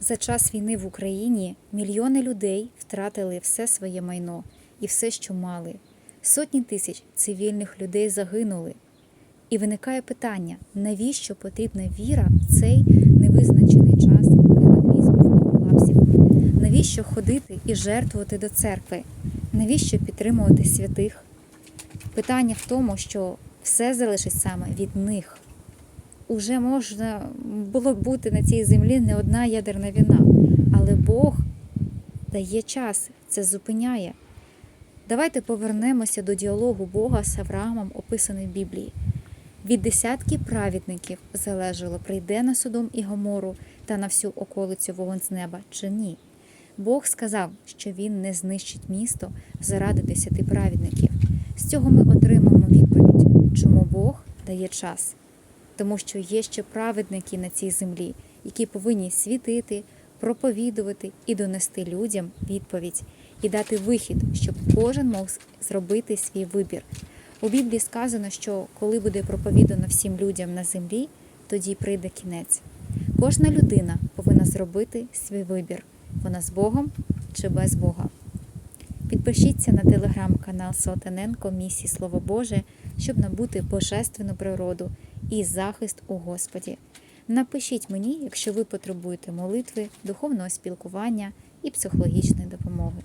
За час війни в Україні мільйони людей втратили все своє майно і все, що мали. Сотні тисяч цивільних людей загинули. І виникає питання, навіщо потрібна віра в цей невизначений час катаклізмів і колапсів? Навіщо ходити і жертвувати до церкви? Навіщо підтримувати святих? Питання в тому, що все залежить саме від них. Уже можна було б бути на цій землі не одна ядерна війна, але Бог дає час, це зупиняє. Давайте повернемося до діалогу Бога з Авраамом, описаний в Біблії. Від десятки праведників залежало, прийде на Содом і Гомору та на всю околицю вогонь з неба чи ні. Бог сказав, що він не знищить місто заради десяти праведників. З цього ми отримаємо відповідь, чому Бог дає час. Тому що є ще праведники на цій землі, які повинні світити, проповідувати і донести людям відповідь і дати вихід, щоб кожен мог зробити свій вибір. У Біблії сказано, що коли буде проповідано всім людям на землі, тоді прийде кінець. Кожна людина повинна зробити свій вибір: вона з Богом чи без Бога. Підпишіться на телеграм-канал Сотененко Місії Слово Боже, щоб набути божественну природу і захист у Господі. Напишіть мені, якщо ви потребуєте молитви, духовного спілкування і психологічної допомоги.